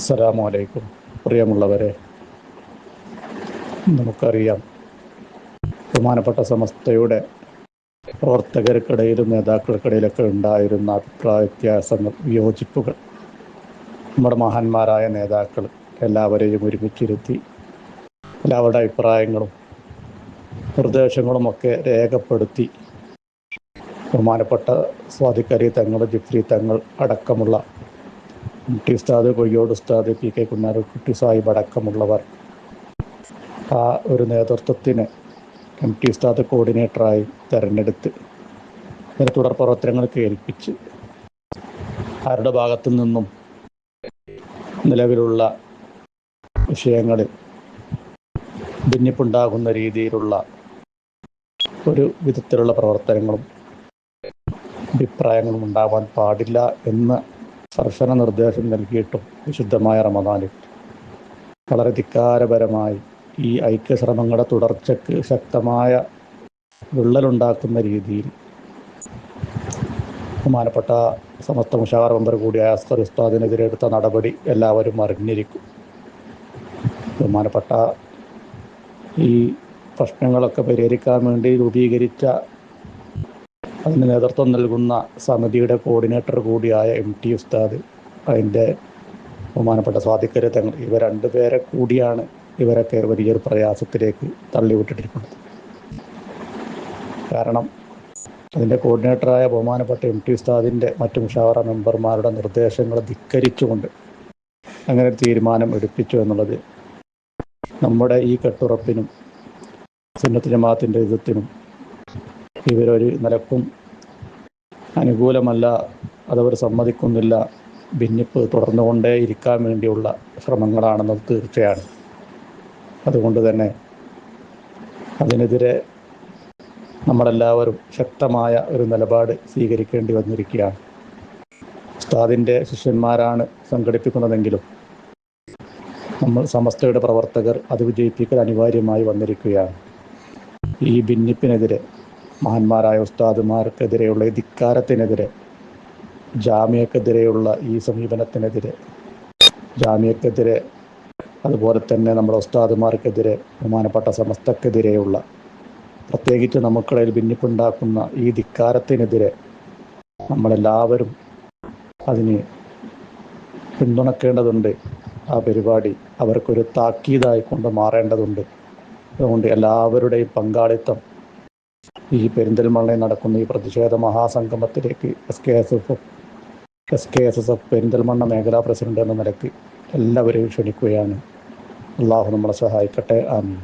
അസ്സലാമു അലൈക്കും പ്രിയമുള്ളവരെ നമുക്കറിയാം ബഹുമാനപ്പെട്ട സമസ്തയുടെ പ്രവർത്തകർക്കിടയിലും നേതാക്കൾക്കിടയിലൊക്കെ ഉണ്ടായിരുന്ന അഭിപ്രായ വ്യത്യാസങ്ങൾ വിയോജിപ്പുകൾ. നമ്മുടെ മഹാന്മാരായ നേതാക്കൾ എല്ലാവരെയും ഒരുമിച്ചിരുത്തി എല്ലാവരുടെ അഭിപ്രായങ്ങളും നിർദ്ദേശങ്ങളും ഒക്കെ രേഖപ്പെടുത്തി ബഹുമാനപ്പെട്ട സ്വാധികാരി തങ്ങൾ ജിഫ്രി തങ്ങൾ അടക്കമുള്ള ടി ഉസ്താദ് കൊയ്യോട് ഉസ്താദ് പി കെ കുഞ്ഞാലിക്കുട്ടി സാഹിബ് അടക്കമുള്ളവർ. ആ ഒരു നേതൃത്വത്തിന് എം ടി ഉസ്താദ് കോർഡിനേറ്ററായി തിരഞ്ഞെടുത്ത് അതിന് തുടർ പ്രവർത്തനങ്ങൾക്ക് ഏൽപ്പിച്ച് ആരുടെ ഭാഗത്തു നിന്നും നിലവിലുള്ള വിഷയങ്ങളിൽ ഭിന്നിപ്പുണ്ടാകുന്ന രീതിയിലുള്ള ഒരു വിധത്തിലുള്ള പ്രവർത്തനങ്ങളും അഭിപ്രായങ്ങളും ഉണ്ടാവാൻ പാടില്ല എന്ന് കർശന നിർദ്ദേശം നൽകിയിട്ടും വിശുദ്ധമായ റമദാനിൽ. വളരെ ധിക്കാരപരമായി ഈ ഐക്യശ്രമങ്ങളുടെ തുടർച്ചയ്ക്ക് ശക്തമായ വിള്ളലുണ്ടാക്കുന്ന രീതിയിൽ ബഹുമാനപ്പെട്ട സമസ്ത മുഷാർ മെമ്പർ കൂടിയായ അസ്കർ ഉസ്താദിനെതിരെ എടുത്ത നടപടി എല്ലാവരും അറിഞ്ഞിരിക്കും. ബഹുമാനപ്പെട്ട ഈ പ്രശ്നങ്ങളൊക്കെ പരിഹരിക്കാൻ വേണ്ടി രൂപീകരിച്ച അതിന് നേതൃത്വം നൽകുന്ന സമിതിയുടെ കോർഡിനേറ്റർ കൂടിയായ എം ടി ഉസ്താദ്. അതിന്റെ ബഹുമാനപ്പെട്ട സ്വാധിക്കര് തങ്ങൾ ഇവ രണ്ടുപേരെ കൂടിയാണ് ഇവരൊക്കെ വലിയൊരു പ്രയാസത്തിലേക്ക് തള്ളിവിട്ടിട്ടിരിക്കുന്നത്. കാരണം അതിന്റെ കോർഡിനേറ്ററായ ബഹുമാനപ്പെട്ട എം ടി ഉസ്താദിന്റെ മറ്റു മുഷാവറ മെമ്പർമാരുടെ നിർദ്ദേശങ്ങൾ ധിക്കരിച്ചുകൊണ്ട് അങ്ങനെ ഒരു തീരുമാനം എടുപ്പിച്ചു എന്നുള്ളത് നമ്മുടെ ഈ കെട്ടുറപ്പിനും സുന്നത്ത് ജമാഅത്തിന്റെ യുദ്ധത്തിനും ഇവരൊരു നിലക്കും അനുകൂലമല്ല അതവർ സമ്മതിക്കുന്നില്ല. ഭിന്നിപ്പ് തുടർന്നുകൊണ്ടേ ഇരിക്കാൻ വേണ്ടിയുള്ള ശ്രമങ്ങളാണെന്നത് തീർച്ചയാണ്. അതുകൊണ്ട് തന്നെ അതിനെതിരെ നമ്മളെല്ലാവരും ശക്തമായ ഒരു നിലപാട് സ്വീകരിക്കേണ്ടി വന്നിരിക്കുകയാണ്. ഉസ്താദിന്റെ ശിഷ്യന്മാരാണ് സംഘടിപ്പിക്കുന്നതെങ്കിലും നമ്മൾ സമസ്തയുടെ പ്രവർത്തകർ അത് വിജയിപ്പിക്കൽ അനിവാര്യമായി വന്നിരിക്കുകയാണ്. ഈ ഭിന്നിപ്പിനെതിരെ മഹാന്മാരായ ഉസ്താദുമാർക്കെതിരെയുള്ള ഈ ധിക്കാരത്തിനെതിരെ ജാമ്യക്കെതിരെയുള്ള ഈ സമീപനത്തിനെതിരെ ജാമ്യക്കെതിരെ അതുപോലെ തന്നെ നമ്മുടെ ഉസ്താദുമാർക്കെതിരെ ബഹുമാനപ്പെട്ട സമസ്തക്കെതിരെയുള്ള പ്രത്യേകിച്ച് നമുക്കിടയിൽ ഭിന്നിപ്പുണ്ടാക്കുന്ന ഈ ധിക്കാരത്തിനെതിരെ നമ്മളെല്ലാവരും അതിന് പിന്തുണക്കേണ്ടതുണ്ട്. ആ പരിപാടി അവർക്കൊരു താക്കീതായി കൊണ്ട് മാറേണ്ടതുണ്ട്. അതുകൊണ്ട് എല്ലാവരുടെയും പങ്കാളിത്തം ഈ പെരിന്തൽമണ്ണയിൽ നടക്കുന്ന ഈ പ്രതിഷേധ മഹാസംഗമത്തിലേക്ക് S K S F S K S S F Perinthalmanna മേഖലാ പ്രസിഡന്റ് എന്ന നിലയ്ക്ക് എല്ലാവരെയും ക്ഷണിക്കുകയാണ്. അള്ളാഹു നമ്മളെ സഹായിക്കട്ടെ. ആമീൻ.